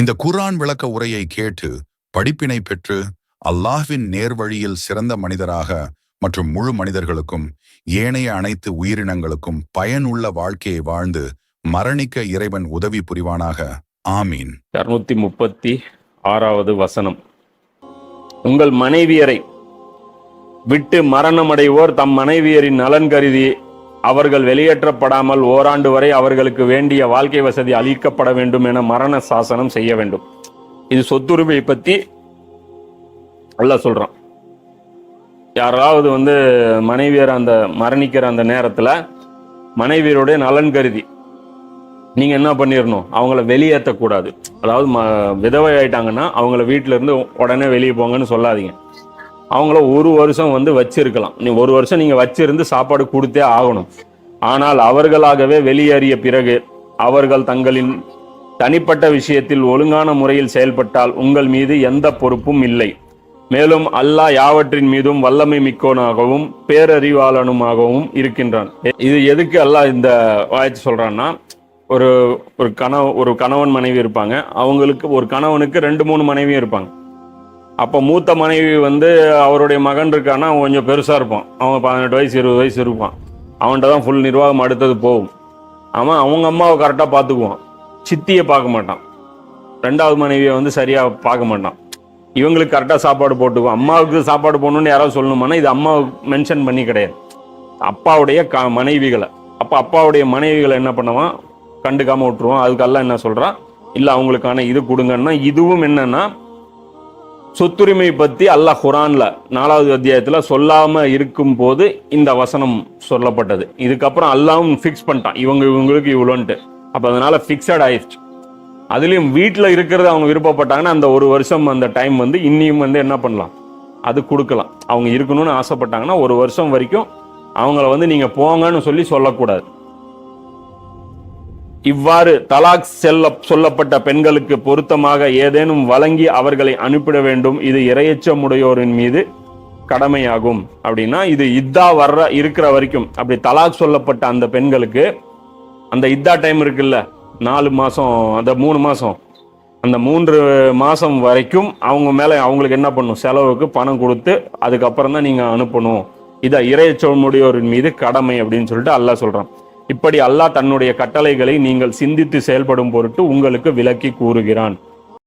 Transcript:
இந்த குர்ஆன் விளக்க உரையை கேட்டு படிப்பினை பெற்று அல்லாஹ்வின் நேர்வழியில் சிறந்த மனிதராக மற்றும் முழு மனிதர்களுக்கும் ஏனைய அனைத்து உயிரினங்களுக்கும் பயனுள்ள வாழ்க்கையை வாழ்ந்து மரணிக்க இறைவன் உதவி புரிவானாக. ஆமீன். இருநூத்தி முப்பத்தி ஆறாவது வசனம். உங்கள் மனைவியரை விட்டு மரணமடைவோர் தம் மனைவியரின் நலன் கருதி அவர்கள் வெளியேற்றப்படாமல் ஓராண்டு வரை அவர்களுக்கு வேண்டிய வாழ்க்கை வசதி அளிக்கப்பட வேண்டும் என மரண சாசனம் செய்ய வேண்டும். இது சொத்துரிமை பத்தி நல்லா சொல்றான். யாராவது வந்து மனைவியர் அந்த மரணிக்கிற அந்த நேரத்துல மனைவியருடைய நலன் கருதி நீங்க என்ன பண்ணிடணும் அவங்கள வெளியேற்றக்கூடாது அதாவது ம விதவை ஆயிட்டாங்கன்னா அவங்கள வீட்டில இருந்து உடனே வெளியே போங்கன்னு சொல்லாதீங்க. அவங்கள ஒரு வருஷம் வந்து வச்சிருக்கலாம். நீ ஒரு வருஷம் நீங்க வச்சிருந்து சாப்பாடு கொடுத்தே ஆகணும். ஆனால் அவர்களாகவே வெளியேறிய பிறகு அவர்கள் தங்களின் தனிப்பட்ட விஷயத்தில் ஒழுங்கான முறையில் செயல்பட்டால் உங்கள் மீது எந்த பொறுப்பும் இல்லை. மேலும் அல்லாஹ் யாவற்றின் மீதும் வல்லமை மிக்கோனாகவும் பேரறிவாளனுமாகவும் இருக்கின்றான். இது எதுக்கு அல்லாஹ் இந்த வாய்ச்சி சொல்றான்னா ஒரு ஒரு கணவன் ஒரு கணவன் மனைவி இருப்பாங்க. அவங்களுக்கு ஒரு கணவனுக்கு ரெண்டு மூணு மனைவியும் இருப்பாங்க. அப்போ மூத்த மனைவி வந்து அவருடைய மகன் இருக்கான்னா அவன் கொஞ்சம் பெருசாக இருப்பான். அவன் பதினெட்டு வயசு இருபது வயசு இருப்பான். அவன்கிட்ட தான் ஃபுல் நிர்வாகம் அடுத்தது போகும். அவன் அவங்க அம்மாவை கரெக்டாக பார்த்துக்குவான். சித்தியை பார்க்க மாட்டான். ரெண்டாவது மனைவியை வந்து சரியாக பார்க்க மாட்டான். இவங்களுக்கு கரெக்டாக சாப்பாடு போட்டுக்குவோம் அம்மாவுக்கு சாப்பாடு போடணும்னு யாராவது சொல்லணுமானா இது அம்மாவுக்கு மென்ஷன் பண்ணி கிடையாது. அப்பாவுடைய க மனைவிகளை. அப்போ அப்பாவுடைய மனைவிகளை என்ன பண்ணுவான்? கண்டுக்காமல் விட்டுருவான். அதுக்கெல்லாம் என்ன சொல்கிறான் இல்லை அவங்களுக்கான இது கொடுங்கன்னா இதுவும் என்னன்னா சொத்துரிமை பற்றி அல்லாஹ் குரானில் நாலாவது அத்தியாயத்தில் சொல்லாமல் இருக்கும் போது இந்த வசனம் சொல்லப்பட்டது. இதுக்கப்புறம் அல்லாவும் ஃபிக்ஸ் பண்ணிட்டான். இவங்க இவங்களுக்கு இவ்வளோன்ட்டு. அப்போ அதனால் ஃபிக்ஸட் ஆயிடுச்சு. அதுலேயும் வீட்டில் இருக்கிறது அவங்க விருப்பப்பட்டாங்கன்னா அந்த ஒரு வருஷம் அந்த டைம் வந்து இன்னியும் வந்து என்ன பண்ணலாம்? அது கொடுக்கலாம். அவங்க இருக்கணும்னு ஆசைப்பட்டாங்கன்னா ஒரு வருஷம் வரைக்கும் அவங்கள வந்து நீங்கள் போங்கன்னு சொல்லி சொல்லக்கூடாது. இவ்வாறு தலாக் செல்ல சொல்லப்பட்ட பெண்களுக்கு பொருத்தமாக ஏதேனும் வழங்கி அவர்களை அனுப்பிட வேண்டும். இது இரையச்சமுடையோரின் மீது கடமையாகும். அப்படின்னா இது இத்தா வர்ற இருக்கிற வரைக்கும். அப்படி தலாக் சொல்லப்பட்ட அந்த பெண்களுக்கு அந்த இத்தா டைம் இருக்குல்ல நாலு மாதம் அந்த மூணு மாதம் அந்த மூன்று மாதம் வரைக்கும் அவங்க மேலே அவங்களுக்கு என்ன பண்ணும்? செலவுக்கு பணம் கொடுத்து அதுக்கப்புறம் தான் நீங்கள் அனுப்பணும். இதை இறையச்சமுடையோரின் மீது கடமை அப்படின்னு சொல்லிட்டு அல்லாஹ் சொல்கிறான் இப்படி அல்லாஹ் தன்னுடைய கட்டளைகளை நீங்கள் சிந்தித்து செயல்படும் பொருட்டு உங்களுக்கு விளக்கி கூறுகிறான்.